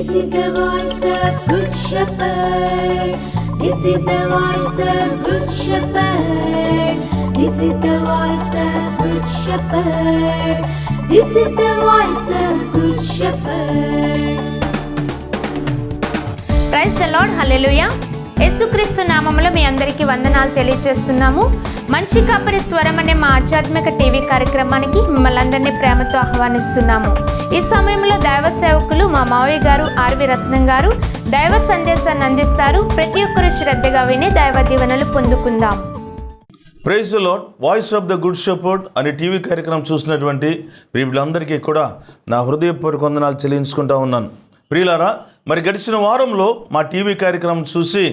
This is the voice of Good Shepherd. This is the voice of Good Shepherd. This is the voice of Good Shepherd. This is the voice of Good Shepherd. Praise the lord hallelujah యేసుక్రీస్తు నామంలో మీ అందరికీ వందనాలు తెలియజేస్తున్నాము మంచి కాపరి స్వరం అనే మా ఆధ్యాత్మిక టీవీ కార్యక్రమానికి మిమ్మల్ని అందరినీ ప్రేమతో ఆహ్వానిస్తున్నాము ఈ సమయంలో దైవ సేవకులు మా మావయ్య గారు ఆర్వి రత్నం గారు దైవ సందేశాన్ని అందిస్తారు. ప్రతి ఒక్కరూ శ్రద్ధగా విని దైవ దీవెనలు పొందుకుందాం. Praise lord voice of the good shepherd అనే టీవీ కార్యక్రమం చూసినటువంటి ప్రియులందరికీ కూడా నా హృదయపూర్వక వందనాలు చెల్లించుకుంటా ఉన్నాను. ప్రియులారా మరి గడిచిన వారంలో మా టీవీ కార్యక్రమం చూసి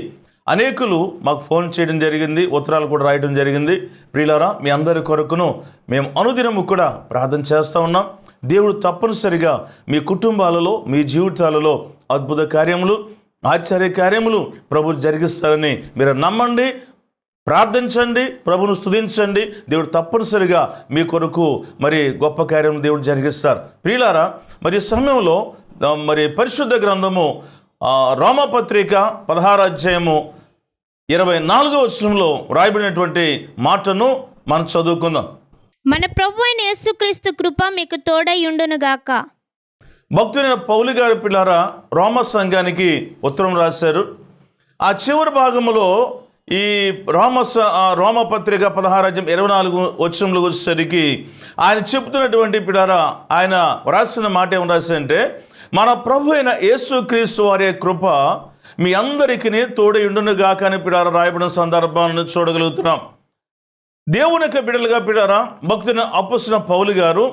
అనేకులు మాకు ఫోన్ చేయడం జరిగింది ఉత్తరాలు కూడా రాయడం జరిగింది. ప్రియులారా మీ అందరి కొరకును మేము అనుదినము కూడా ప్రార్థన చేస్తూ ఉన్నాం. దేవుడు తప్పనిసరిగా మీ కుటుంబాలలో మీ జీవితాలలో అద్భుత కార్యములు ఆశ్చర్య కార్యములు ప్రభు జరిగిస్తారని మీరు నమ్మండి ప్రార్థించండి ప్రభును స్తుతించండి. దేవుడు తప్పనిసరిగా మీ కొరకు మరి గొప్ప కార్యం దేవుడు జరిగిస్తారు. ప్రియులారా మరి సమయంలో మరి పరిశుద్ధ గ్రంథము రోమపత్రిక పదహారు అధ్యాయము ఇరవై నాలుగో వచనంలో రాయబడినటువంటి మాటను మనం చదువుకుందాం. మన ప్రభు అయిన యేసుక్రీస్తు కృప మీకు తోడై ఉండునుగాక. భక్తుడైన పౌలి గారి పిల్లారా రోమ సంఘానికి ఉత్తరం రాశారు. ఆ చివరి భాగంలో ఈ రోమ రోమ పత్రిక పదహారాజ్యం ఇరవై నాలుగు వచ్చరంలో వచ్చేసరికి ఆయన చెప్తున్నటువంటి పిల్లారా ఆయన రాసిన మాట ఏం రాశారంటే మన ప్రభు అయిన యేసుక్రీస్తు వారి కృప మీ అందరికీ తోడయుండునుగాక అని పిల్లారా రాయబడిన సందర్భాలను చూడగలుగుతున్నాం. దేవుని యొక్క బిడ్డలుగా పిడారా భక్తుని అప్పసిన పౌలు గారు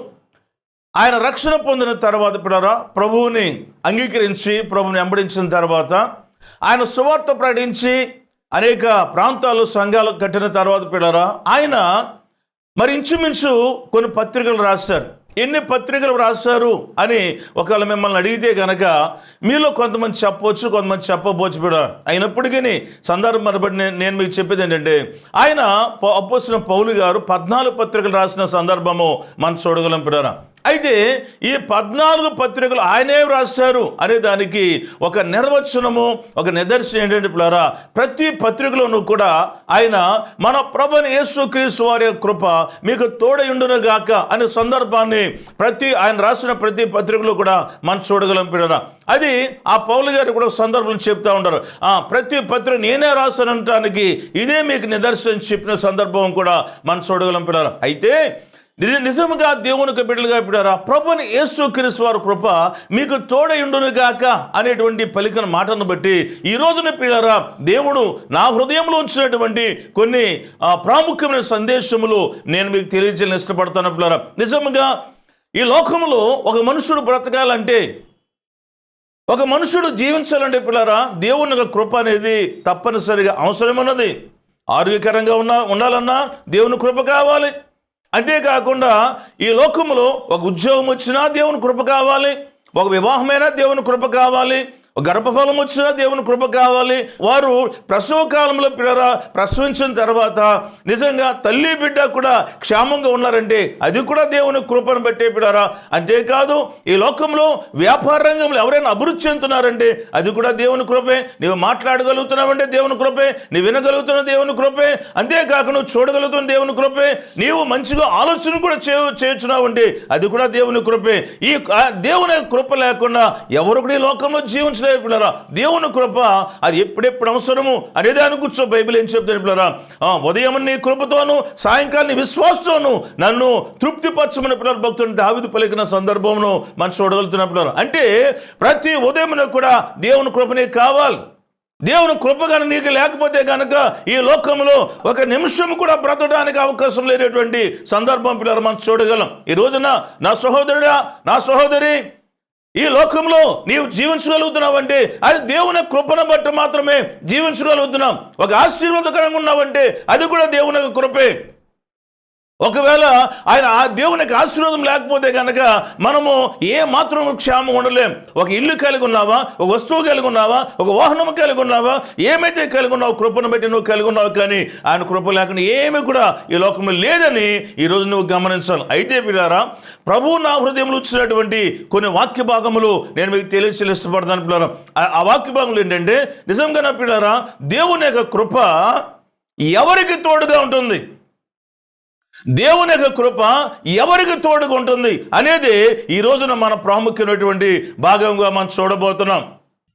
ఆయన రక్షణ పొందిన తర్వాత పిడారా ప్రభువుని అంగీకరించి ప్రభువుని వెంబడించిన తర్వాత ఆయన సువార్త ప్రకటించి అనేక ప్రాంతాలు సంఘాలు కట్టిన తర్వాత పిడారా ఆయన మరి ఇంచుమించు కొన్ని పత్రికలు రాశారు. ఎన్ని పత్రికలు రాశారు అని ఒకవేళ మిమ్మల్ని అడిగితే కనుక మీలో కొంతమంది చెప్పవచ్చు కొంతమంది చెప్పబోచ్చు కూడా. అయినప్పటికీ సందర్భం మరబడి నేను నేను మీకు చెప్పేది ఏంటంటే ఆయన అప్పొచ్చిన పౌలు గారు పద్నాలుగు పత్రికలు రాసిన సందర్భము మనం చూడగలం పిడారా అయితే ఈ పద్నాలుగు పత్రికలు ఆయనే వ్రాస్తారు అనే దానికి ఒక నిర్వచనము ఒక నిదర్శనం ఏంటంటే పిల్లరా ప్రతి పత్రికలోనూ కూడా ఆయన మన ప్రభుని యేసుక్రీస్తు వారి యొక్క కృప మీకు తోడయుండును గాక అనే సందర్భాన్ని ప్రతి ఆయన రాసిన ప్రతి పత్రికలో కూడా మనం చూడగలం పిల్లరా. అది ఆ పౌలు గారు కూడా సందర్భం చెప్తా ఉంటారు. ఆ ప్రతి పత్రిక నేనే రాశానటానికి ఇదే మీకు నిదర్శనం చెప్పిన సందర్భం కూడా మనం చూడగలం పిల్లరా. అయితే నిజ నిజముగా దేవునికి బిడ్డలుగా పెట్టారా ప్రభుని యేసుక్రీస్తు వారి కృప మీకు తోడయుండును గాక అనేటువంటి పలికిన మాటను బట్టి ఈ రోజున పిల్లరా దేవుడు నా హృదయంలో ఉంచినటువంటి కొన్ని ప్రాముఖ్యమైన సందేశములు నేను మీకు తెలియజేయాలని ఇష్టపడతాను పిల్లరా. నిజముగా ఈ లోకంలో ఒక మనుషుడు బ్రతకాలంటే ఒక మనుషుడు జీవించాలంటే పిల్లరా దేవుని యొక్క కృప అనేది తప్పనిసరిగా అవసరమన్నది. ఆరోగ్యకరంగా ఉన్న ఉండాలన్నా దేవుని కృప కావాలి. అంతేకాకుండా ఈ లోకంలో ఒక ఉద్యోగం వచ్చినా దేవుని కృప కావాలి ఒక వివాహమైనా దేవుని కృప కావాలి. గర్భఫలం వచ్చినా దేవుని కృప కావాలి. వారు ప్రసవ కాలంలో పిల్లరా ప్రసవించిన తర్వాత నిజంగా తల్లి బిడ్డ కూడా క్షేమంగా ఉన్నారంటే అది కూడా దేవుని కృపను బట్టే పిల్లరా. అంతేకాదు ఈ లోకంలో వ్యాపార రంగంలో ఎవరైనా అభివృద్ధి చెందుతున్నారంటే అది కూడా దేవుని కృపే. నీవు మాట్లాడగలుగుతున్నావంటే దేవుని కృపే. నువ్వు వినగలుగుతున్న దేవుని కృపే. అంతేకాక నువ్వు చూడగలుగుతున్న దేవుని కృపే. నీవు మంచిగా ఆలోచన కూడా చే చేయొచ్చున్నావంటే అది కూడా దేవుని కృపే. ఈ దేవుని కృప లేకుండా ఎవరు కూడా ఈ లోకంలో జీవించ జీవించలేదు పిల్లరా దేవుని కృప అది ఎప్పుడెప్పుడు అవసరము అనే దాని కూర్చో బైబిల్ ఏం చెప్తాను పిల్లరా? ఆ, ఉదయం నీ కృపతోను సాయంకాలం విశ్వాసంతోను నన్ను తృప్తిపరచమని పిల్లలు భక్తుని దావిదు పలికిన సందర్భమును మనం చూడగలుగుతున్న పిల్లలు అంటే ప్రతి ఉదయం కూడా దేవుని కృప నీకు కావాలి. దేవుని కృప కానీ నీకు లేకపోతే కనుక ఈ లోకంలో ఒక నిమిషం కూడా బ్రతకడానికి అవకాశం లేనటువంటి సందర్భం పిల్లలు మనం చూడగలం. ఈ రోజున నా సహోదరుడా నా సహోదరి ఈ లోకంలో నీవు జీవించగలుగుతున్నావంటే అది దేవుని కృపను బట్టి మాత్రమే జీవించగలుగుతున్నాం. ఒక ఆశీర్వాదకరంగా ఉన్నావంటే అది కూడా దేవుని కృపే. ఒకవేళ ఆయన ఆ దేవునికి ఆశీర్వాదం లేకపోతే కనుక మనము ఏ మాత్రం క్షేమం ఉండలేం. ఒక ఇల్లు కలిగి ఉన్నావా? ఒక వస్తువు కలిగి ఉన్నావా? ఒక వాహనం కలిగి ఉన్నావా? ఏమైతే కలిగి ఉన్నావు కృపను బట్టి నువ్వు కలిగి ఉన్నావు కానీ ఆయన కృప లేకుండా ఏమి కూడా ఈ లోకంలో లేదని ఈరోజు నువ్వు గమనించాలి. అయితే పిల్లారా ప్రభు నా హృదయంలో ఇచ్చినటువంటి కొన్ని వాక్య భాగములు నేను మీకు తెలియచేయాలి ఇష్టపడతాను పిల్లరా. ఆ- ఆ వాక్య భాగములు ఏంటంటే నిజంగా నా పిల్లారా దేవుని యొక్క కృప ఎవరికి తోడుగా ఉంటుంది? దేవుని యొక్క కృప ఎవరికి తోడుగా ఉంటుంది అనేది ఈ రోజున మన ప్రాముఖ్యమైనటువంటి భాగంగా మనం చూడబోతున్నాం.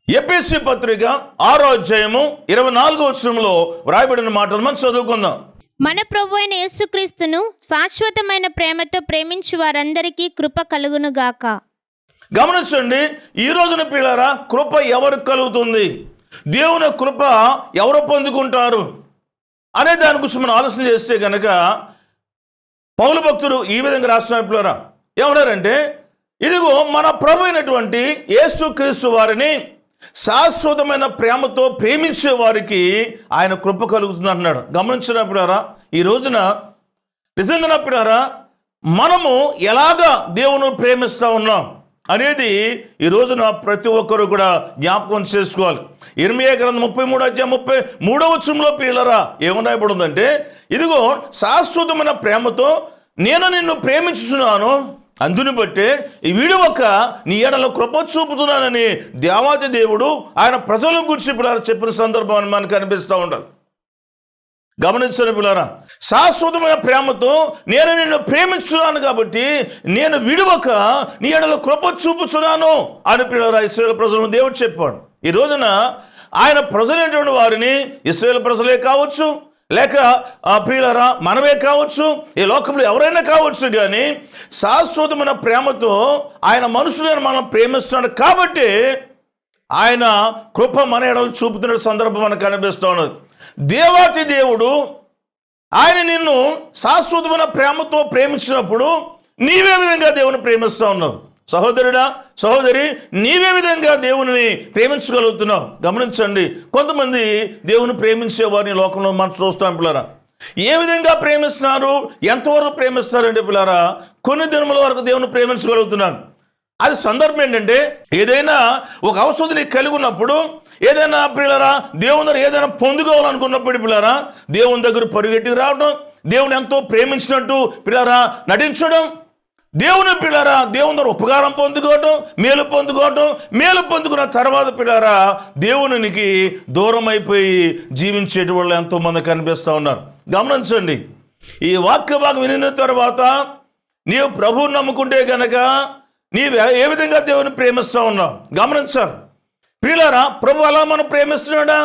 ఎపిసి పత్రిక ఆరో అధ్యాయము ఇరవై నాలుగో వచ్చరంలో వ్రాయబడిన మాటలు మనం చదువుకుందాం. మన ప్రభు అయిన యేసుక్రీస్తును శాశ్వతమైన ప్రేమతో ప్రేమించు వారందరికీ కృప కలుగునుగాక గమనించండి ఈ రోజున పిల్లరా కృప ఎవరికి కలుగుతుంది? దేవుని కృప ఎవరు పొందుకుంటారు? అనే దాని గురించి మనం ఆలోచన చేస్తే కనుక పౌలు భక్తుడు ఈ విధంగా రాస్తున్నారు ఏమన్నారంటే ఇదిగో మన ప్రభు అయినటువంటి యేసుక్రీస్తు వారిని శాశ్వతమైన ప్రేమతో ప్రేమించే వారికి ఆయన కృప కలుగుతుంది అంటున్నాడు. గమనించినప్పుడారా ఈ రోజున నిజంగా నప్పినారా మనము ఎలాగా దేవుని ప్రేమిస్తూ ఉన్నాం? అనేది ఈ రోజున ప్రతి ఒక్కరు కూడా జ్ఞాపకం చేసుకోవాలి. ఇరవై గ్రంథం ముప్పై మూడు అధ్యాయం ముప్పై మూడవ చుంలో పీలరా ఏమున్నాయబడిందంటే ఇదిగో శాశ్వతమైన ప్రేమతో నేను నిన్ను ప్రేమించుతున్నాను అందుని బట్టే ఈ విడువక నీ ఏడలో కృప చూపుతున్నానని దేవాది దేవుడు ఆయన ప్రజల గురించి ఇప్పుడు చెప్పిన సందర్భాన్ని మనకు అనిపిస్తూ ఉండాలి. గమనించండి పిల్లరా శాశ్వతమైన ప్రేమతో నేను నిన్ను ప్రేమించున్నాను కాబట్టి నేను విడువక నీ ఎడలో కృప చూపుచున్నాను అని పిల్లరా ఇస్రాయేల్ ప్రజలను దేవుడు చెప్పాడు. ఈ రోజున ఆయన ప్రజలైనటువంటి వారిని ఇస్రాయేల్ ప్రజలే కావచ్చు లేక ఆ ప్రియులరా మనమే కావచ్చు ఈ లోకంలో ఎవరైనా కావచ్చు కానీ శాశ్వతమైన ప్రేమతో ఆయన మనుషులను మనం ప్రేమిస్తున్నాడు కాబట్టి ఆయన కృప మన ఎడలు చూపుతున్న సందర్భం మనకు కనిపిస్తూ ఉన్నది దేవాతి దేవుడు ఆయన నిన్ను శాశ్వతమైన ప్రేమతో ప్రేమించినప్పుడు నీవే విధంగా దేవుని ప్రేమిస్తూ ఉన్నావు. సహోదరుడా సహోదరి నీవే విధంగా దేవుని ప్రేమించగలుగుతున్నావు. గమనించండి కొంతమంది దేవుని ప్రేమించే వారిని లోకంలో మనం చూస్తాం పిల్లరా. ఏ విధంగా ప్రేమిస్తున్నారు? ఎంతవరకు ప్రేమిస్తారంటే పిల్లరా? కొన్ని దినముల వరకు దేవుని ప్రేమించగలుగుతున్నాను అది సందర్భం ఏంటంటే ఏదైనా ఒక ఔషధిని కలిగి ఉన్నప్పుడు ఏదైనా పిల్లరా దేవుని దగ్గర ఏదైనా పొందుకోవాలనుకున్నప్పుడు పిల్లరా దేవుని దగ్గర పరుగెట్టి రావడం దేవుని ఎంతో ప్రేమించినట్టు పిల్లరా నటించడం. దేవుని పిల్లరా దేవుని దగ్గర ఉపకారం పొందుకోవటం మేలు పొందుకోవటం మేలు పొందుకున్న తర్వాత పిల్లరా దేవునికి దూరం అయిపోయి జీవించేటి వాళ్ళు ఎంతోమంది కనిపిస్తూ ఉన్నారు. గమనించండి ఈ వాక్య భాగం వినిన తర్వాత నీవు ప్రభువుని నమ్ముకుంటే కనుక నీవు ఏ విధంగా దేవుని ప్రేమిస్తూ ఉన్నావు? గమనించారు ప్రియులారా ప్రభు అలా మనం ప్రేమిస్తున్నాడా?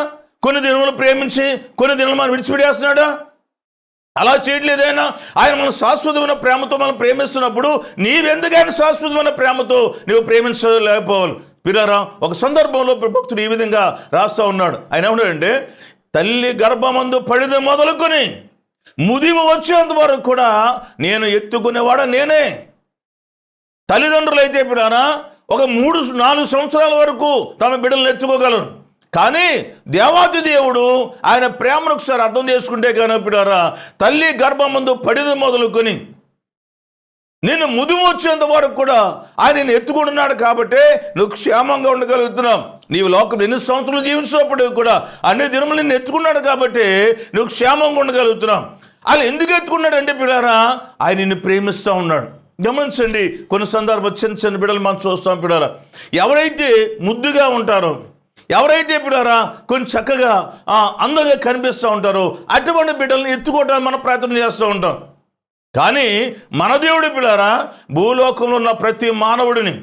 కొన్ని దినములు ప్రేమించి కొన్ని దినములు మనం విడిచిపెడేస్తున్నాడా అలా చేయట్లేదైనా ఆయన మన శాశ్వతమైన ప్రేమతో మనం ప్రేమిస్తున్నప్పుడు నీవెందుకైనా శాశ్వతమైన ప్రేమతో నువ్వు ప్రేమించలేకపోవాలి. పిల్లరా ఒక సందర్భంలో భక్తుడు ఈ విధంగా రాస్తూ ఉన్నాడు. ఆయన ఏమన్నాడంటే తల్లి గర్భమందు పడిది మొదలుకొని ముదిమ వచ్చేంత వరకు కూడా నేను ఎత్తుకునేవాడ నేనే. తల్లిదండ్రులు అయితే పిల్లరా ఒక మూడు నాలుగు సంవత్సరాల వరకు తమ బిడ్డలను ఎత్తుకోగలరు కానీ దేవాది దేవుడు ఆయన ప్రేమను ఒకసారి అర్థం చేసుకుంటే కానీ తల్లి గర్భం ముందు పడిద మొదలుకొని నిన్ను ముదిమొచ్చేంత వరకు కూడా ఆయన నిన్ను ఎత్తుకుంటున్నాడు కాబట్టి నువ్వు క్షేమంగా ఉండగలుగుతున్నావు. నీవు లోకం ఎన్ని సంవత్సరాలు జీవించినప్పుడు కూడా అన్ని దినములు నిన్ను ఎత్తుకున్నాడు కాబట్టి నువ్వు క్షేమంగా ఉండగలుగుతున్నావు. ఆయన ఎందుకు ఎత్తుకున్నాడు అంటే పిల్లారా ఆయన నిన్ను ప్రేమిస్తూ ఉన్నాడు. గమనించండి కొన్ని సందర్భాలు చిన్న చిన్న బిడ్డలు మనం చూస్తాం బిడారా ఎవరైతే ముద్దుగా ఉంటారో ఎవరైతే బిడారా కొంచెం చక్కగా ఆ, అందంగా కనిపిస్తూ ఉంటారో అటువంటి బిడ్డలను ఎత్తుకోవడానికి మనం ప్రయత్నం చేస్తూ ఉంటాం. కానీ మన దేవుడి బిడారా భూలోకంలో ఉన్న ప్రతి మానవుడిని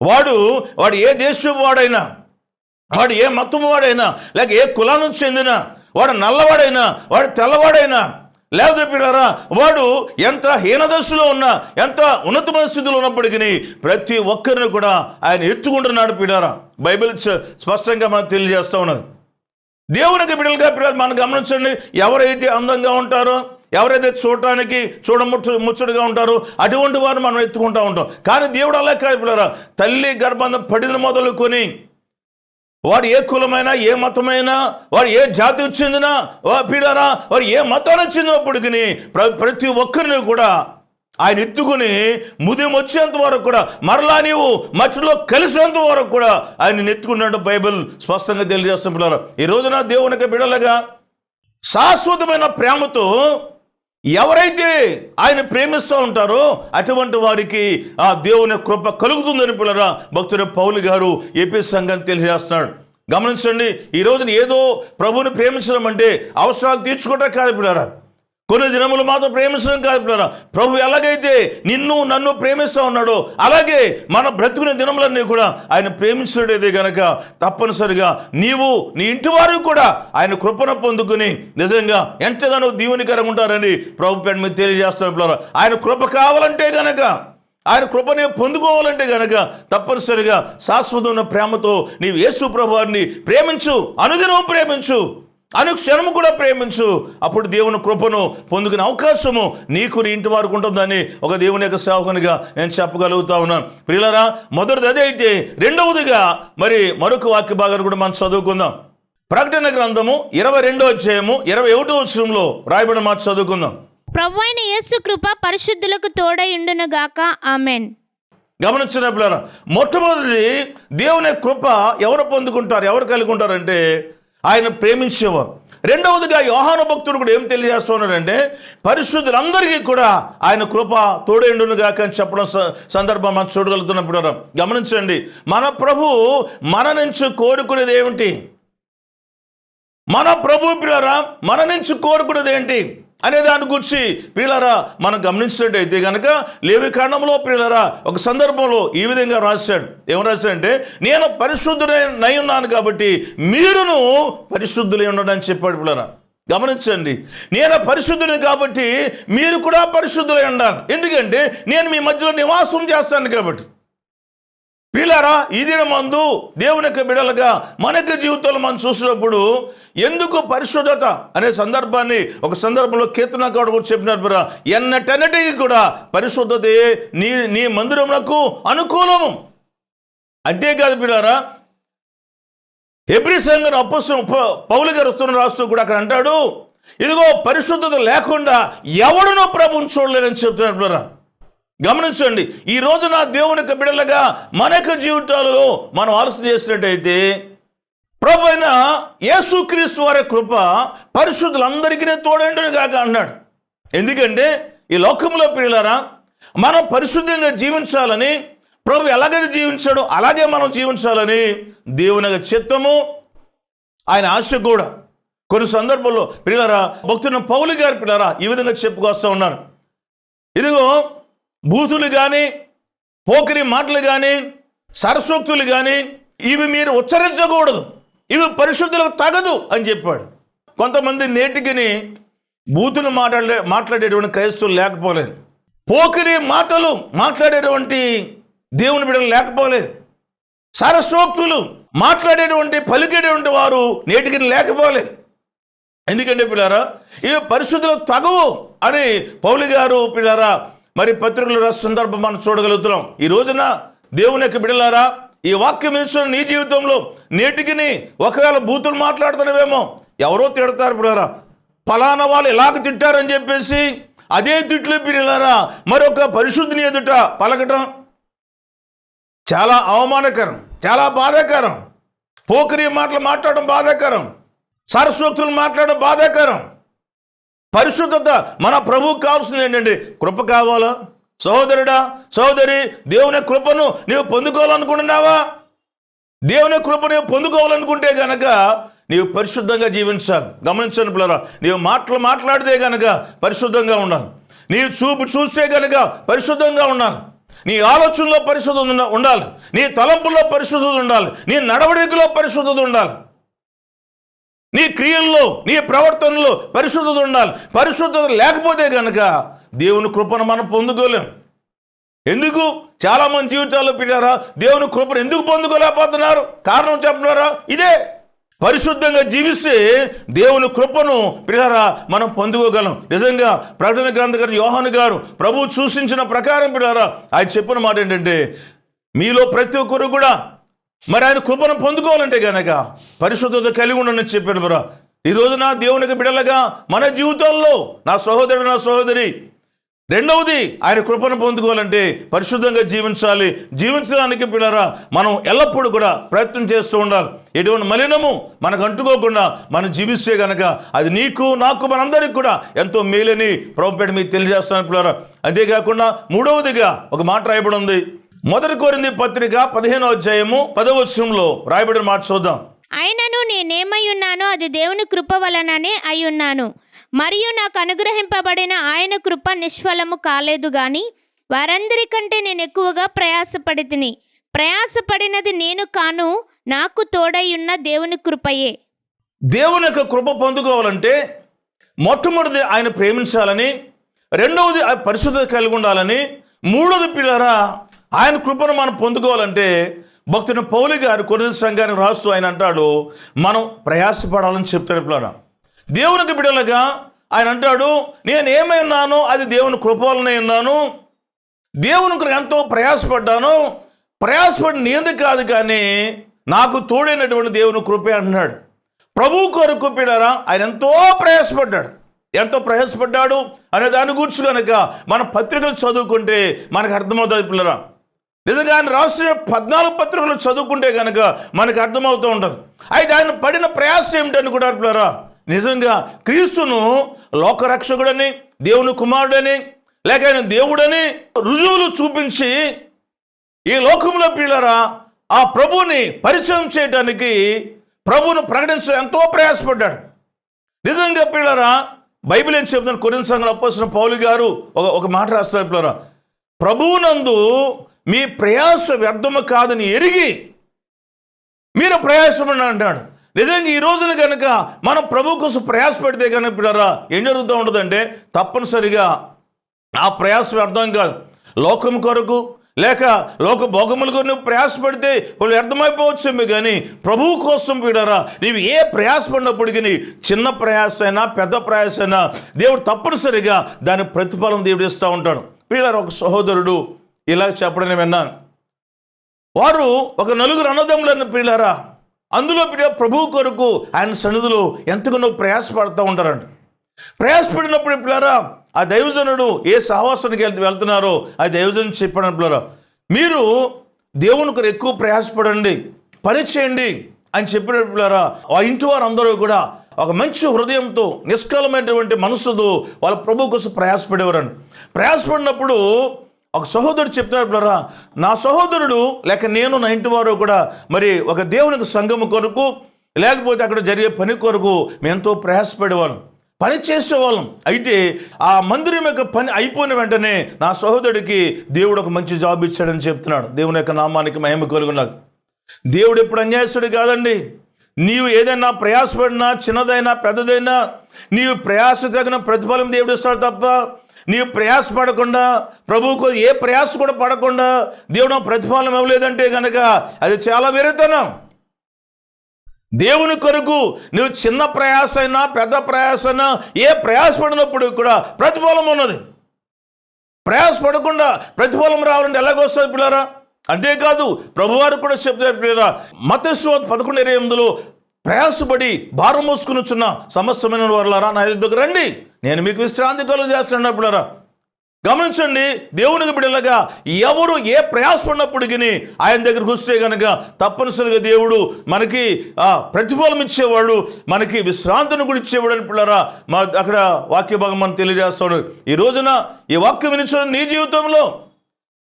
వాడు వాడు ఏ దేశం వాడైనా వాడు ఏ మతం వాడైనా లేక ఏ కులానికి చెందిన వాడు నల్లవాడైనా వాడు తెల్లవాడైనా లేకపోతే పిల్లరా వాడు ఎంత హీనదశలో ఉన్నా ఎంత ఉన్నతమైన స్థితిలో ఉన్నప్పటికీ ప్రతి ఒక్కరిని కూడా ఆయన ఎత్తుకుంటున్నాడు పిడారా బైబిల్ స్పష్టంగా మనకు తెలియజేస్తూ ఉన్నది. దేవునికి బిడ్డలుగా పిల్లలు మనం గమనించండి ఎవరైతే అందంగా ఉంటారో ఎవరైతే చూడటానికి చూడముచ్చు ముచ్చటగా ఉంటారో అటువంటి వారిని మనం ఎత్తుకుంటూ ఉంటాం. కానీ దేవుడు అలా కాదు పిల్లరా. తల్లి గర్భంధం పడిన మొదలుకొని వాడు ఏ కులమైనా ఏ మతమైనా వాడు ఏ జాతికి చెందినా పీడారా వాడు ఏ మతానికి చెందినప్పటికీ ప్ర ప్రతి ఒక్కరిని కూడా ఆయన ఎత్తుకుని ముదిం వచ్చేంత వరకు కూడా మరలా నీవు మట్టిలో కలిసేంత వరకు కూడా ఆయన ఎత్తుకున్నట్టు బైబిల్ స్పష్టంగా తెలియజేస్తున్నారు పిల్లలు. ఈ రోజున దేవునికి బిడలగా శాశ్వతమైన ప్రేమతో ఎవరైతే ఆయన ప్రేమిస్తూ ఉంటారో అటువంటి వారికి ఆ దేవుని కృప కలుగుతుందని పిల్లరా భక్తుడు పౌలు గారు ఏపీ సంఘాన్ని తెలియజేస్తున్నాడు. గమనించండి ఈ రోజున ఏదో ప్రభువుని ప్రేమించడం అంటే అవసరాలు తీర్చుకోవటం కాదు పిల్లరా. కొన్ని దినములు మాతో ప్రేమించడం కాదు ప్రభు ఎలాగైతే నిన్ను నన్ను ప్రేమిస్తూ ఉన్నాడో అలాగే మన బ్రతుకునే దినములన్నీ కూడా ఆయన ప్రేమించినట్టయితే గనక తప్పనిసరిగా నీవు నీ ఇంటి వారు కూడా ఆయన కృపను పొందుకుని నిజంగా ఎంతగానో దీవునికరంగా ఉంటారని ప్రభు పేరు మీద తెలియజేస్తాను ఆయన కృప కావాలంటే గనక ఆయన కృపని పొందుకోవాలంటే గనక తప్పనిసరిగా శాశ్వతమైన ప్రేమతో నీవు యేసు ప్రభువారిని ప్రేమించు అనుదినం ప్రేమించు. అనుక్షణము కూడా ప్రేమించు. అప్పుడు దేవుని కృపను పొందుకునే అవకాశము నీకు నీ ఇంటి వారికి ఉంటుందని ఒక దేవుని యొక్క సేవకునిగా నేను చెప్పగలుగుతా ఉన్నాను. ప్రియులరా మొదటిది అదే అయితే రెండవదిగా మరి మరొక వాక్య భాగాన్ని కూడా మనం చదువుకుందాం. ప్రకటన గ్రంథము ఇరవై రెండో అధ్యాయము ఇరవై ఒకటో వచ్చరంలో రాయబడిన మాట చదువుకుందాం. ప్రభు అయిన యేసు కృప పరిశుద్ధులకు తోడయుండును గాక. ఆమెన్. గమనించిన పిల్లరా మొట్టమొదటిది దేవుని కృప ఎవరు పొందుకుంటారు ఎవరు కలిగి ఉంటారంటే ఆయన ప్రేమించేవారు. రెండవదిగా యోహాను భక్తుడు కూడా ఏం తెలియజేస్తున్నాడంటే పరిశుద్ధులందరికీ కూడా ఆయన కృప తోడేండునుగాక అని చెప్పడం స- సందర్భం మనం చూడగలుగుతున్నప్పుడు గమనించండి మన ప్రభు మన నుంచి కోరుకునేది ఏమిటి? మన ప్రభు పిల్లరా మన నుంచి కోరుకునేది ఏంటి? అనే దాని గురించి పిల్లరా మనం గమనించినట్టయితే కనుక లేవి కాండంలో పిల్లరా ఒక సందర్భంలో ఈ విధంగా రాశాడు. ఏం రాశాడంటే నేను పరిశుద్ధుడై ఉన్నాను కాబట్టి మీరును పరిశుద్ధులై ఉండడని చెప్పాడు పిల్లరా గమనించండి నేను పరిశుద్ధుని కాబట్టి మీరు కూడా పరిశుద్ధులై ఉండాలి. ఎందుకంటే నేను మీ మధ్యలో నివాసం చేస్తాను కాబట్టి. పిల్లరా ఈ మందు దేవుని యొక్క బిడలుగా మనకి జీవితంలో మనం చూసినప్పుడు ఎందుకు పరిశుద్ధత అనే సందర్భాన్ని ఒక సందర్భంలో కీర్తనకాడు కూడా చెప్పినారు బిరా ఎన్నటన్నిటికీ కూడా పరిశుద్ధతయే నీ నీ మందిరమునకు అనుకూలము. అంతేకాదు పిల్లారా ఎబ్రి సంఘం అప్పు పౌలు గారు రాస్తూ కూడా అక్కడ అంటాడు ఇదిగో పరిశుద్ధత లేకుండా ఎవడునో ప్రభుని చూడలేనని చెప్తున్నాడు పిల్లరా గమనించండి ఈ రోజు నా దేవుని యొక్క బిడలగా మన యొక్క జీవితాలలో మనం ఆలోచన చేసినట్టయితే ప్రభు అయిన యేసుక్రీస్తు వారి కృప పరిశుద్ధులందరికీ తోడేంటని కాక అన్నాడు. ఎందుకంటే ఈ లోకంలో పిల్లలారా మనం పరిశుద్ధంగా జీవించాలని ప్రభు ఎలాగైతే జీవించాడో అలాగే మనం జీవించాలని దేవుని యొక్క చిత్తము ఆయన ఆశ కూడా. కొన్ని సందర్భాల్లో పిల్లరా భక్తున్న పౌలు గారి పిల్లరా ఈ విధంగా చెప్పుకొస్తూ ఉన్నారు. ఇదిగో బూతులు కానీ పోకిరి మాటలు కానీ సరస్వక్తులు కానీ ఇవి మీరు ఉచ్చరించకూడదు. ఇవి పరిశుద్ధులకు తగదు అని చెప్పాడు. కొంతమంది నేటికిని బూతులు మాట్లాడే మాట్లాడేటువంటి క్రైస్తవులు లేకపోలేదు. పోకిరి మాటలు మాట్లాడేటువంటి దేవుని బిడ్డలు లేకపోలేదు. సరస్వక్తులు మాట్లాడేటువంటి పలికేటువంటి వారు నేటికి లేకపోలేదు. ఎందుకంటే పిల్లారా ఇవి పరిశుద్ధులు తగవు అని పౌలి గారు పిల్లారా మరి పత్రికలు రాసిన సందర్భం మనం చూడగలుగుతున్నాం. ఈ రోజున దేవుని యొక్క బిడలారా ఈ వాక్యం నిల్చున్న నీ జీవితంలో నేటికిని ఒకవేళ బూతులు మాట్లాడుతున్నావేమో ఎవరో తిడతారు పిల్లరా ఫలానా వాళ్ళు ఇలాగ తిట్టారని చెప్పేసి అదే తిట్లు బిడలారా మరొక పరిశుద్ధిని ఎదుట పలకటం చాలా అవమానకరం చాలా బాధాకరం. పోకరి మాటలు మాట్లాడడం బాధాకరం. సరస్వక్తులు మాట్లాడడం బాధాకరం. పరిశుద్ధత మన ప్రభువు కావాల్సింది ఏంటండి? కృప కావాలా? సహోదరుడా సహోదరి దేవుని కృపను నీవు పొందుకోవాలనుకుంటున్నావా? దేవుని కృప నీవు పొందుకోవాలనుకుంటే గనక నీవు పరిశుద్ధంగా జీవించాలి. గమనించండి పిల్లరా నీవు మాటలు మాట్లాడితే గనక పరిశుద్ధంగా ఉండాలి. నీవు చూపు చూస్తే గనక పరిశుద్ధంగా ఉండాలి. నీ ఆలోచనలో పరిశుద్ధత ఉండాలి. నీ తలంపుల్లో పరిశుద్ధత ఉండాలి. నీ నడవడికలో పరిశుద్ధత ఉండాలి. నీ క్రియల్లో నీ ప్రవర్తనలో పరిశుద్ధత ఉండాలి. పరిశుద్ధత లేకపోతే కనుక దేవుని కృపను మనం పొందుకోలేం. ఎందుకు? చాలా మంది జీవితాల్లో పెట్టారా దేవుని కృపను ఎందుకు పొందుకోలేకపోతున్నారు? కారణం చెప్పినారా ఇదే. పరిశుద్ధంగా జీవిస్తే దేవుని కృపను పిల్లరా మనం పొందుకోగలం. నిజంగా ప్రకటన గ్రంథకర్ యోహాను గారు ప్రభు సూచించిన ప్రకారం పిల్లరా ఆయన చెప్పిన మాట ఏంటంటే మీలో ప్రతి ఒక్కరు కూడా మరి ఆయన కృపను పొందుకోవాలంటే కనుక పరిశుద్ధత కలిగి ఉండని చెప్పాడు బ్రా. ఈ నా దేవునికి బిడలగా మన జీవితాల్లో నా సహోదరుడు నా సహోదరి. రెండవది ఆయన కృపను పొందుకోవాలంటే పరిశుద్ధంగా జీవించాలి. జీవించడానికి పిల్లరా మనం ఎల్లప్పుడూ కూడా ప్రయత్నం చేస్తూ ఉండాలి. ఎటువంటి మలినము మనకు అంటుకోకుండా మనం జీవిస్తే గనక అది నీకు నాకు మనందరికి కూడా ఎంతో మేలని ప్రభుపేట మీకు తెలియజేస్తాను పిల్లరా అంతేకాకుండా మూడవదిగా ఒక మాట రాయబడి ఉంది. మొదటి కోరింది పత్రిక పదిహేనో అధ్యాయము పదవచనంలో రాయబడిన మాట చూద్దాం. అయినను నేనేమై ఉన్నానో అది దేవుని కృప వలననే అయి ఉన్నాను. మరియు నాకు అనుగ్రహింపబడిన ఆయన కృప నిష్ఫలము కాలేదు గాని వారందరికంటే నేను ఎక్కువగా ప్రయాసపడి తిని ప్రయాసపడినది నేను కాను నాకు తోడై ఉన్న దేవుని కృపయే. దేవుని యొక్క కృప పొందుకోవాలంటే మొట్టమొదటిది ఆయన ప్రేమించాలని రెండవది పరిశుద్ధత కలిగి ఉండాలని మూడవది పిల్లరా ఆయన కృపను మనం పొందుకోవాలంటే భక్తుని పౌలి గారు కొన్ని సంఘానికి రాస్తూ ఆయన అంటాడు మనం ప్రయాసపడాలని చెప్తాడు పిల్లరా. దేవునికి బిడలుగా ఆయన అంటాడు నేను ఏమై ఉన్నానో అది దేవుని కృప వలనే ఉన్నాను. దేవుని ఎంతో ప్రయాసపడ్డాను. ప్రయాసపడి నీది కాదు కానీ నాకు తోడైనటువంటి దేవుని కృపే అంటున్నాడు. ప్రభు కొరకు పిడారా ఆయన ఎంతో ప్రయాసపడ్డాడు. ఎంతో ప్రయాసపడ్డాడు అనే దాని గురించి కనుక మన పత్రికలు చదువుకుంటే మనకు అర్థమవుతుంది పిల్లరా. నిజంగా ఆయన రాసిన పద్నాలుగు పత్రికలు చదువుకుంటే కనుక మనకు అర్థమవుతూ ఉంటుంది. అయితే ఆయన పడిన ప్రయాసం ఏమిటని కూడా అంటున్నారా నిజంగా క్రీస్తును లోకరక్షకుడని దేవుని కుమారుడని లేక ఆయన దేవుడని రుజువులు చూపించి ఈ లోకంలో పిల్లరా ఆ ప్రభువుని పరిచయం చేయడానికి ప్రభువును ప్రకటించడం ఎంతో ప్రయాసపడ్డాడు. నిజంగా పిల్లరా బైబిల్ ఏం చెప్తున్నాను కొన్ని సంఘం అప్పసిన పౌలు గారు ఒక ఒక మాట రాస్తారు పిల్లరా. ప్రభువునందు మీ ప్రయాస వ్యర్థము కాదని ఎరిగి మీరు ప్రయాసపడి అంటాడు. నిజంగా ఈ రోజున కనుక మనం ప్రభు కోసం ప్రయాసపడితే కనుక పిల్లరా ఏం జరుగుతూ ఉంటుందంటే తప్పనిసరిగా ఆ ప్రయాస వ్యర్థం కాదు. లోకం కొరకు లేక లోక భోగములకు నువ్వు ప్రయాసపడితే వాళ్ళు వ్యర్థమైపోవచ్చు కానీ ప్రభువు కోసం పీడరా నీవు ఏ ప్రయాసపడినప్పటికీ చిన్న ప్రయాస అయినా పెద్ద ప్రయాస అయినా దేవుడు తప్పనిసరిగా దాని ప్రతిఫలం దేవుడు ఇస్తూ ఉంటాడు. పీడరా ఒక సహోదరుడు ఇలా చెప్పడం నేను విన్నాను. వారు ఒక నలుగురు అన్నదమ్ములను పిల్లారా అందులో పిల్ల ప్రభు కొరకు ఆయన సన్నిధిలో ఎంతగానో ప్రయాసపడుతూ ఉంటారండి ప్రయాసపడినప్పుడు పిల్లారా ఆ దైవజనుడు ఏ సహవాసానికి వెళ్తు వెళ్తున్నారో ఆ దైవజను చెప్పాడు పిల్లరా మీరు దేవుని కొరకు ఎక్కువ ప్రయాసపడండి పని చేయండి అని చెప్పిన పిల్లరా ఆ ఇంటి వారు అందరూ కూడా ఒక మంచి హృదయంతో నిష్కలమైనటువంటి మనసుతో వాళ్ళ ప్రభు కోసం ప్రయాసపడేవారండి ప్రయాసపడినప్పుడు ఒక సహోదరుడు చెప్తున్నాడు బ్రరా నా సహోదరుడు లేక నేను నా ఇంటి వారు కూడా మరి ఒక దేవునికి సంఘము కొరకు లేకపోతే అక్కడ జరిగే పని కొరకు మేము ఎంతో ప్రయాసపడేవాళ్ళం. పని చేసేవాళ్ళం. అయితే ఆ మందిరం యొక్క పని అయిపోయిన వెంటనే నా సహోదరుడికి దేవుడు ఒక మంచి జాబ్ ఇచ్చాడని చెప్తున్నాడు. దేవుని యొక్క నామానికి మహిమ కలుగున్నాడు దేవుడు ఎప్పుడు అన్యాయస్తుడు కాదండి. నీవు ఏదైనా ప్రయాసపడినా చిన్నదైనా పెద్దదైనా నీవు ప్రయాస తగిన ప్రతిఫలం దేవుడు ఇస్తాడు తప్ప నీవు ప్రయాస పడకుండా ప్రభువుకు ఏ ప్రయాస కూడా పడకుండా దేవుడు ప్రతిఫలం ఇవ్వలేదంటే కనుక అది చాలా వెరితనం దేవుని కొరకు నువ్వు చిన్న ప్రయాస అయినా పెద్ద ప్రయాస అయినా ఏ ప్రయాసపడినప్పుడు కూడా ప్రతిఫలం ఉన్నది. ప్రయాసపడకుండా ప్రతిఫలం రావాలంటే ఎలాగొస్తుంది పిల్లరా? అంతేకాదు ప్రభువారు కూడా చెప్తారు పిల్లరా మతస్వ పదకొండు ఇరవై ఎనిమిదిలో ప్రయాసపడి భారం మోసుకుని వచ్చిన సమస్తమైన వారులారా నా దగ్గర రండి. నేను మీకు విశ్రాంతి కలుగు చేస్తున్నాను గమనించండి దేవునికి బిడ్డలుగా ఎవరు ఏ ప్రయాసపడినప్పటికీ ఆయన దగ్గరకు వస్తే కనుక తప్పనిసరిగా దేవుడు మనకి ప్రతిఫలం ఇచ్చేవాడు మనకి విశ్రాంతిని కూడా ఇచ్చేవాడు అని పిల్లరా మా అక్కడ వాక్య భాగం మనం తెలియజేస్తాడు. ఈ రోజున ఈ వాక్యం వినించడం నీ జీవితంలో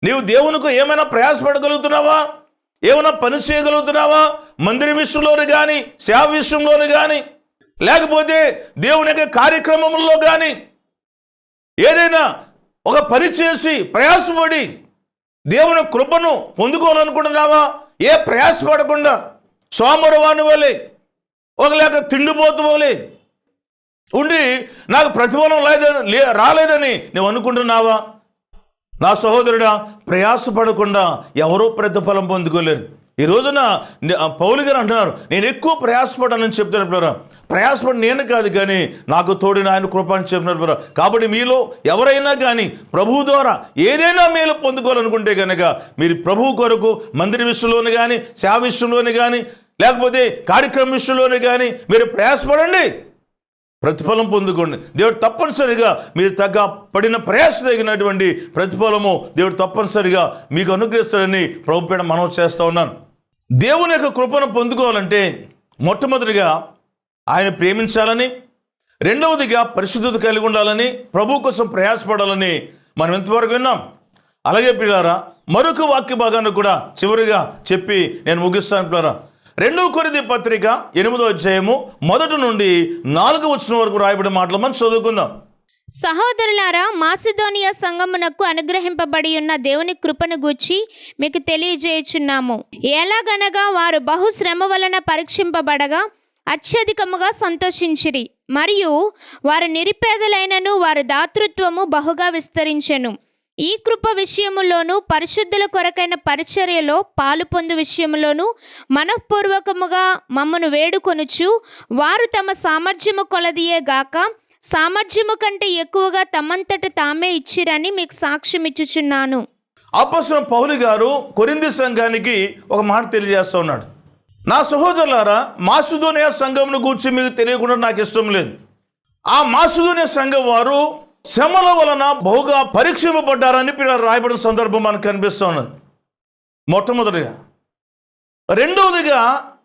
నీవు దేవునికి ఏమైనా ప్రయాసపడగలుగుతున్నావా? ఏమైనా పని చేయగలుగుతున్నావా? మందిర విషయంలోని కానీ సేవ విషయంలోని కానీ లేకపోతే దేవుని యొక్క కార్యక్రమంలో కానీ ఏదైనా ఒక పని చేసి ప్రయాసపడి దేవుని కృపను పొందుకోవాలనుకుంటున్నావా? ఏ ప్రయాసపడకుండా సోమరవాణి వలె ఒక లేక తిండిపోతు వలె ఉండి నాకు ప్రతిఫలం లేదని లే- రాలేదని నువ్వు అనుకుంటున్నావా? నా సహోదరుడా ప్రయాసపడకుండా ఎవరూ ప్రతిఫలం పొందుకోలేరు. ఈ రోజున పౌలి పౌలు గారు అంటున్నారు నేను ఎక్కువ ప్రయాసపడ్డానని చెప్తున్నారు పిల్లరా. ప్రయాసపడి నేను కాదు కానీ నాకు తోడిన ఆయన కృప అని చెప్తున్నారు పిల్లరా. కాబట్టి మీలో ఎవరైనా కానీ ప్రభువు ద్వారా ఏదైనా మేలు పొందుకోవాలనుకుంటే కనుక మీరు ప్రభువు కొరకు మందిర విషయంలోని కానీ సేవ విషయంలోని కానీ లేకపోతే కార్యక్రమం విషయంలోని కానీ మీరు ప్రయాసపడండి. ప్రతిఫలం పొందుకోండి. దేవుడు తప్పనిసరిగా మీరు తగ్గ పడిన ప్రయాస తగినటువంటి ప్రతిఫలము దేవుడు తప్పనిసరిగా మీకు అనుగ్రహిస్తాడని ప్రభుపేట మనం చేస్తూ ఉన్నాను దేవుని యొక్క కృపను పొందుకోవాలంటే మొట్టమొదటిగా ఆయన ప్రేమించాలని రెండవదిగా పరిశుద్ధత కలిగి ఉండాలని ప్రభు కోసం ప్రయాసపడాలని మనం ఎంతవరకు విన్నాం? అలాగే పిల్లారా మరొక వాక్య భాగాన్ని కూడా చివరిగా చెప్పి నేను ముగిస్తాను పిల్లారా రెండవ కొరిది పత్రిక ఎనిమిదో అధ్యాయము మొదటి నుండి నాలుగు వచ్చిన వరకు రాయబడి మాటలు మనం చదువుకుందాం. సహోదరులారా మాసిదోనియా సంగమునకు అనుగ్రహింపబడి ఉన్న దేవుని కృపను గూర్చి మీకు తెలియజేయుచున్నాము. ఎలాగనగా వారు బహుశ్రమ వలన పరీక్షింపబడగా అత్యధికముగా సంతోషించిరి. మరియు వారు నిరుపేదలైనను వారి దాతృత్వము బహుగా విస్తరించెను. ఈ కృప విషయములోను పరిశుద్ధుల కొరకైన పరిచర్యలో పాలు పొందు విషయములోను మనఃపూర్వకముగా మమ్మను వేడుకొనుచు వారు తమ సామర్థ్యము కొలదియే గాక సామర్థ్యము కంటే ఎక్కువగా తమంతట తామే ఇచ్చిరని మీకు సాక్ష్యం ఇచ్చుచున్నాను అప్పసం పౌలు గారు కొరింది సంఘానికి ఒక మాట తెలియజేస్తూ ఉన్నాడు. నా సహోదరులారా మాసుదోనియా సంఘంను గూర్చి మీకు తెలియకుండా నాకు ఇష్టం లేదు. ఆ మాసుదోనియా సంఘం వారు శ్రమల వలన బహుగా పరీక్షింపబడ్డారని రాయబడిన సందర్భం మనకు కనిపిస్తూ మొట్టమొదటిగా రెండవదిగా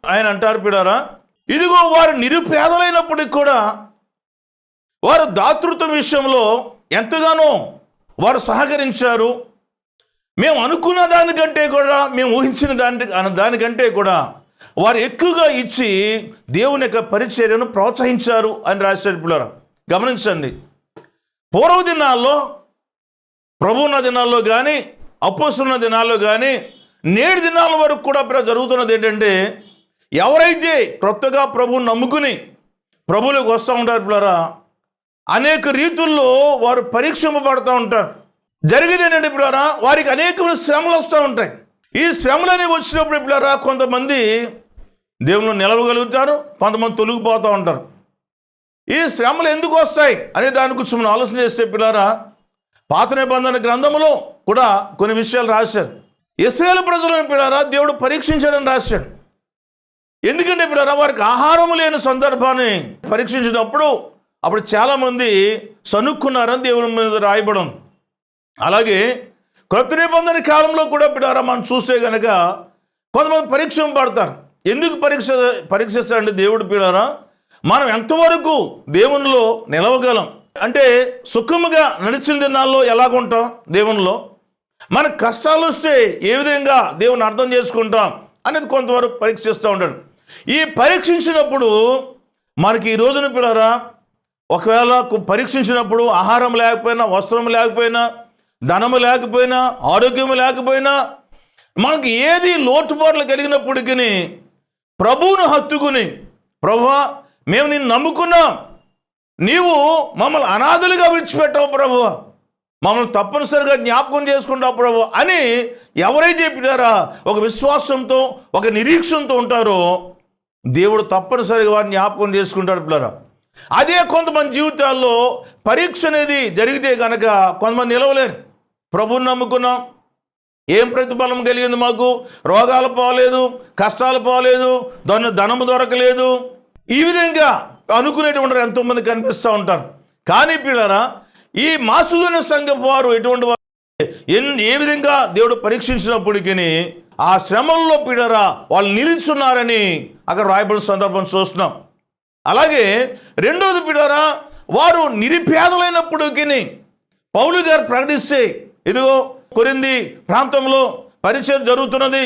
ఆయన అంటారు పిడారా ఇదిగో వారు నిరుపేదలైనప్పటికి కూడా వారు దాతృత్వం విషయంలో ఎంతగానో వారు సహకరించారు. మేము అనుకున్న దానికంటే కూడా మేము ఊహించిన దాని దానికంటే కూడా వారు ఎక్కువగా ఇచ్చి దేవుని యొక్క పరిచర్యను ప్రోత్సహించారు అని రాశారు పిల్లరా. గమనించండి. పూర్వ దినాల్లో ప్రభువున్న దినాల్లో కానీ అపోసున్న దినాల్లో కానీ నేడు దినాల వరకు కూడా జరుగుతున్నది ఏంటంటే ఎవరైతే క్రొత్తగా ప్రభువు నమ్ముకుని ప్రభువులకు వస్తూ ఉంటారు పిల్లరా అనేక రీతుల్లో వారు పరీక్షింపబడుతూ ఉంటారు. జరిగేది ఏంటంటే పిల్లరా వారికి అనేకమైన శ్రమలు వస్తూ ఉంటాయి. ఈ శ్రమలు అనేవి వచ్చినప్పుడు పిల్లరా కొంతమంది దేవుళ్ళు నిలవగలుగుతారు కొంతమంది తొలగిపోతూ ఉంటారు. ఈ శ్రమలు ఎందుకు వస్తాయి అనే దాని గురించి మనం ఆలోచన చేస్తే పిల్లారా పాత నిబంధన గ్రంథములో కూడా కొన్ని విషయాలు రాశారు. ఇస్రాయేల్ ప్రజలను పిల్లారా దేవుడు పరీక్షించాడని రాశాడు. ఎందుకంటే పిల్లారా వారికి ఆహారం లేని సందర్భాన్ని పరీక్షించినప్పుడు అప్పుడు చాలామంది సనుక్కున్నారని దేవుని మీద రాయబడం అలాగే కొత్త నిబంధన కాలంలో కూడా పిల్లారా మనం చూస్తే కనుక కొంతమంది పరీక్ష పడతారు ఎందుకు పరీక్ష పరీక్షిస్తాడంటే దేవుడు పిల్లారా మనం ఎంతవరకు దేవునిలో నిలవగలం? అంటే సుఖముగా నడిచిన దినాల్లో ఎలాగుంటాం దేవునిలో? మన కష్టాలు వస్తే ఏ విధంగా దేవుని అర్థం చేసుకుంటాం అనేది కొంతవరకు పరీక్షిస్తూ ఉంటాడు. ఈ పరీక్షించినప్పుడు మనకి ఈ రోజున పిల్లరా ఒకవేళ పరీక్షించినప్పుడు ఆహారం లేకపోయినా వస్త్రం లేకపోయినా ధనము లేకపోయినా ఆరోగ్యం లేకపోయినా మనకి ఏది లోటుపాట్లు కలిగినప్పటికీ ప్రభువును హత్తుకుని ప్రభా మేము నిన్ను నమ్ముకున్నాం. నీవు మమ్మల్ని అనాథులుగా విడిచిపెట్టావు ప్రభు. మమ్మల్ని తప్పనిసరిగా జ్ఞాపకం చేసుకుంటావు ప్రభు అని ఎవరైతే చెప్పినారా? ఒక విశ్వాసంతో ఒక నిరీక్షణతో ఉంటారో దేవుడు తప్పనిసరిగా వారిని జ్ఞాపకం చేసుకుంటాడు పిల్లరా. అదే కొంతమంది జీవితాల్లో పరీక్ష అనేది జరిగితే కనుక కొంతమంది నిలవలేరు. ప్రభువుని నమ్ముకున్నాం. ఏం ప్రతిఫలం కలిగింది మాకు? రోగాలు పోలేదు కష్టాలు పోలేదు ధన ధనము దొరకలేదు. ఈ విధంగా అనుకునేటువంటి ఎంతోమంది కనిపిస్తూ ఉంటారు. కానీ పిల్లరా ఈ మాసులోని సంఘం వారు ఎటువంటి వారు? ఏ విధంగా దేవుడు పరీక్షించినప్పటికీ ఆ శ్రమంలో పిడరా వాళ్ళు నిలుచున్నారని అక్కడ రాయబడిన సందర్భం చూస్తున్నాం. అలాగే రెండోది పిడరా వారు నిరుపేదలైనప్పటికీ పౌలు గారు ప్రకటిస్తే ఇదిగో కొరింది ప్రాంతంలో పరిచయం జరుగుతున్నది.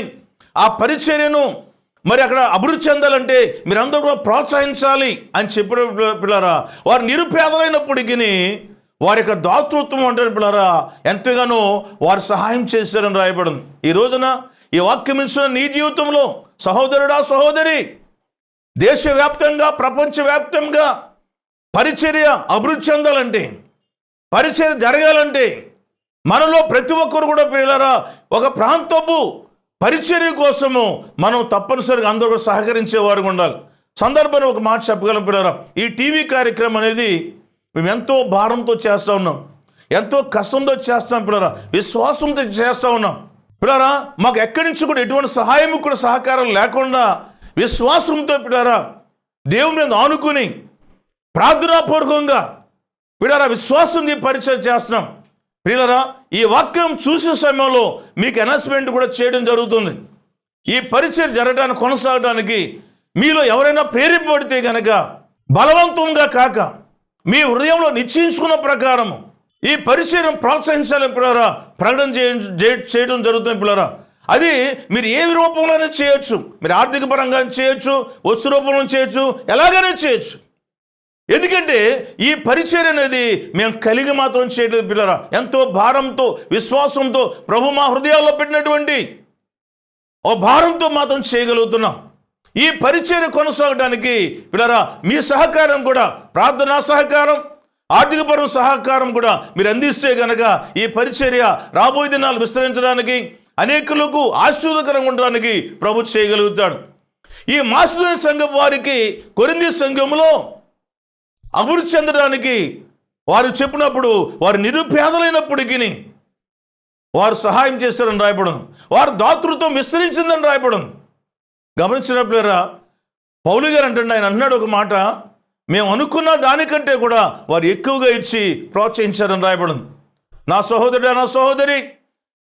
ఆ పరిచర్యను మరి అక్కడ అభివృద్ధి చెందాలంటే మీరందరూ కూడా ప్రోత్సహించాలి అని చెప్పిన పిల్లరా. వారు నిరుపేదలైనప్పటికీ వారి యొక్క దాతృత్వం అంటే పిల్లరా ఎంతగానో వారు సహాయం చేశారని రాయబడింది. ఈ రోజున ఈ వాక్యం ఇచ్చిన నీ జీవితంలో సహోదరుడా సహోదరి దేశవ్యాప్తంగా ప్రపంచవ్యాప్తంగా పరిచర్య అభివృద్ధి చెందాలంటే పరిచయం జరగాలంటే మనలో ప్రతి ఒక్కరు కూడా పిల్లరా ఒక ప్రాంతపు పరిచర్య కోసము మనం తప్పనిసరిగా అందరూ కూడా సహకరించేవారు ఉండాలి. సందర్భాన్ని ఒక మాట చెప్పగలం పిల్లరా ఈ టీవీ కార్యక్రమం అనేది మేము ఎంతో భారంతో చేస్తూ ఉన్నాం. ఎంతో కష్టంతో చేస్తాం పిల్లరా విశ్వాసంతో చేస్తూ ఉన్నాం. పిల్లరా మాకు ఎక్కడి నుంచి కూడా ఎటువంటి సహాయం కూడా సహకారం లేకుండా విశ్వాసంతో పిల్లరా దేవుని మీద ఆనుకుని ప్రార్థనాపూర్వకంగా పిల్లరా విశ్వాసం ఈ పరిచయం చేస్తున్నాం. ప్రియులరా ఈ వాక్యం చూసే సమయంలో మీకు అనౌన్స్మెంట్ కూడా చేయడం జరుగుతుంది. ఈ పరిచయం జరగడానికి కొనసాగడానికి మీలో ఎవరైనా ప్రేరేపడితే గనక బలవంతంగా కాక మీ హృదయంలో నిశ్చయించుకున్న ప్రకారము ఈ పరిచయం ప్రోత్సహించాలని పిల్లరా ప్రకటన చేయ- చేయడం జరుగుతుంది పిల్లరా అది మీరు ఏ రూపంలోనే చేయొచ్చు. మీరు ఆర్థిక పరంగా చేయొచ్చు వస్తు రూపంలో చేయొచ్చు ఎలాగైనా చేయొచ్చు. ఎందుకంటే ఈ పరిచయం అనేది మేము కలిగి మాత్రం చేయలేదు పిల్లరా. ఎంతో భారంతో విశ్వాసంతో ప్రభు మా హృదయాల్లో పెట్టినటువంటి ఓ భారంతో మాత్రం చేయగలుగుతున్నాం. ఈ పరిచయం కొనసాగడానికి పిల్లరా మీ సహకారం కూడా ప్రార్థనా సహకారం ఆర్థికపరం సహకారం కూడా మీరు అందిస్తే గనక ఈ పరిచర్య రాబోయే దినాలు విస్తరించడానికి అనేకులకు ఆశీర్వదకరంగా ఉండడానికి ప్రభు చేయగలుగుతాడు. ఈ మాసుదని సంఘం వారికి కొరింది సంఘంలో అభివృద్ధి చెందడానికి వారు చెప్పినప్పుడు వారు నిరుపేదలైనప్పటికీ వారు సహాయం చేశారని రాయపడం వారు దాతృత్వం విస్తరించిందని రాయపడం గమనించినప్పుడేరా పౌలు గారు అంటే ఆయన అన్నాడు ఒక మాట మేము అనుకున్న దానికంటే కూడా వారు ఎక్కువగా ఇచ్చి ప్రోత్సహించారని రాయబడం నా సహోదరుడు నా సహోదరి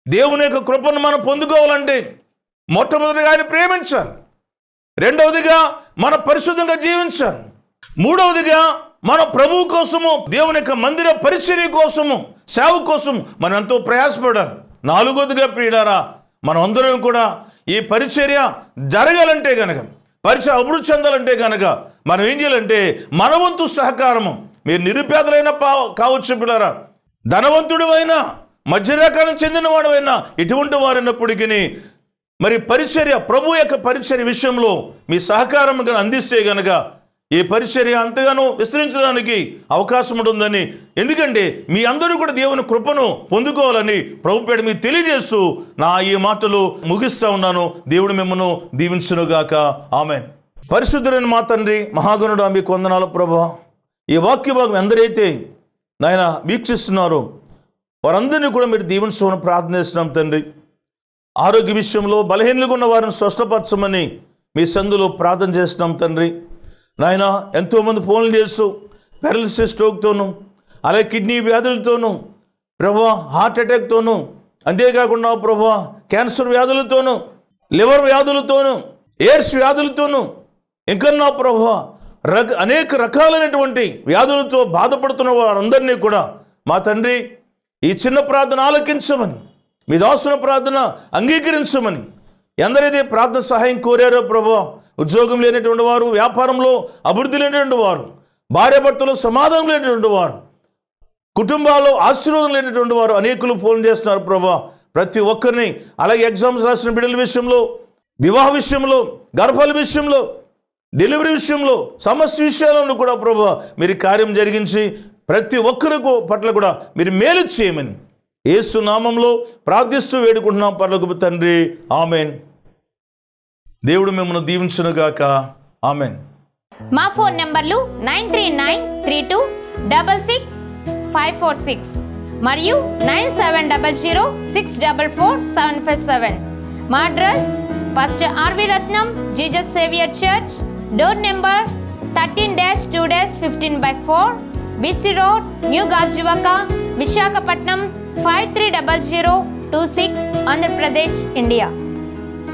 దేవుని యొక్క కృపను మనం పొందుకోవాలంటే మొట్టమొదటిగా ఆయన ప్రేమించాలి రెండవదిగా మన పరిశుద్ధంగా జీవించాలి మూడవదిగా మన ప్రభువు కోసము దేవుని యొక్క మందిర పరిచర్య కోసము సేవ కోసం మనం ఎంతో ప్రయాసపడాలి. నాలుగోదిగా ప్రియుడారా మనం అందరం కూడా ఈ పరిచర్య జరగాలంటే గనక పరిచయ అభివృద్ధి చెందాలంటే కనుక మనం ఏం చేయాలంటే మనవంతు సహకారము మీరు నిరుపేదలైన పా కావచ్చు పిల్లరా ధనవంతుడు అయినా మధ్యరకాలం చెందినవాడైనా ఎటువంటి వారైనప్పటికీ మరి పరిచర్య ప్రభు యొక్క పరిచర్య విషయంలో మీ సహకారం కనుక అందిస్తే కనుక ఈ పరిచర్య అంతగానో విస్తరించడానికి అవకాశం ఉంటుందని ఎందుకంటే మీ అందరూ కూడా దేవుని కృపను పొందుకోవాలని ప్రభుపేట మీకు తెలియజేస్తూ నా ఈ మాటలు ముగిస్తూ ఉన్నాను. దేవుడు మిమ్మను దీవించునుగాక. ఆమె పరిశుద్ధులైన మా తండ్రి మహాగణుడు మీకు వందనాలు ప్రభా. ఈ వాక్య భాగం ఎందరైతే నాయన వీక్షిస్తున్నారో వారందరినీ కూడా మీరు దీవించమని ప్రార్థన చేస్తున్నాం తండ్రి. ఆరోగ్య విషయంలో బలహీనలుగా ఉన్న వారిని స్వస్థపరచమని మీ సందులో ప్రార్థన చేస్తున్నాం తండ్రి. నాయన ఎంతోమంది ఫోన్లు చేస్తూ పారలిసిస్ స్ట్రోక్తోనూ అలాగే కిడ్నీ వ్యాధులతోనూ ప్రభా హార్ట్ అటాక్తోనూ అంతేకాకుండా ప్రభా క్యాన్సర్ వ్యాధులతోనూ లివర్ వ్యాధులతోనూ ఎయిడ్స్ వ్యాధులతోనూ ఇంకన్నా ప్రభా రక అనేక రకాలైనటువంటి వ్యాధులతో బాధపడుతున్న వారందరినీ కూడా మా తండ్రి ఈ చిన్న ప్రార్థన ఆలకించమని మీ దాసుల ప్రార్థన అంగీకరించమని ఎందరైతే ప్రార్థన సహాయం కోరారో ప్రభా ఉద్యోగం లేనటువంటి వారు వ్యాపారంలో అభివృద్ధి లేనటువంటి వారు భార్యాభర్తలు సమాధానం లేనటువంటి వారు కుటుంబాల్లో ఆశీర్వాదం లేనటువంటి వారు అనేకులు ఫోన్ చేస్తున్నారు ప్రభా. ప్రతి ఒక్కరిని అలాగే ఎగ్జామ్స్ రాసిన బిడ్డల విషయంలో వివాహ విషయంలో గర్భాల విషయంలో డెలివరీ విషయంలో సమస్త విషయాలను కూడా ప్రభా మీరు కార్యం జరిగించి ప్రతి ఒక్కరికి పట్ల కూడా మీరు మేలు చేయమని ఏసు నామంలో ప్రార్థిస్తూ వేడుకుంటున్నాం పర్లకు తండ్రి. ఆమెన్. దేవుడు మిమ్మల్ని దీవించునుగాక. ఆమెన్. మా ఫోన్ నెంబర్లు nine three nine three two double six five four six మరియు nine seven double zero six double four seven five seven. మా address first R V Ratnam Jesus saviour church door number thirteen dash two dash fifteen by four B C road new Gajuwaka Visakhapatnam five three double zero two six Andhra Pradesh India.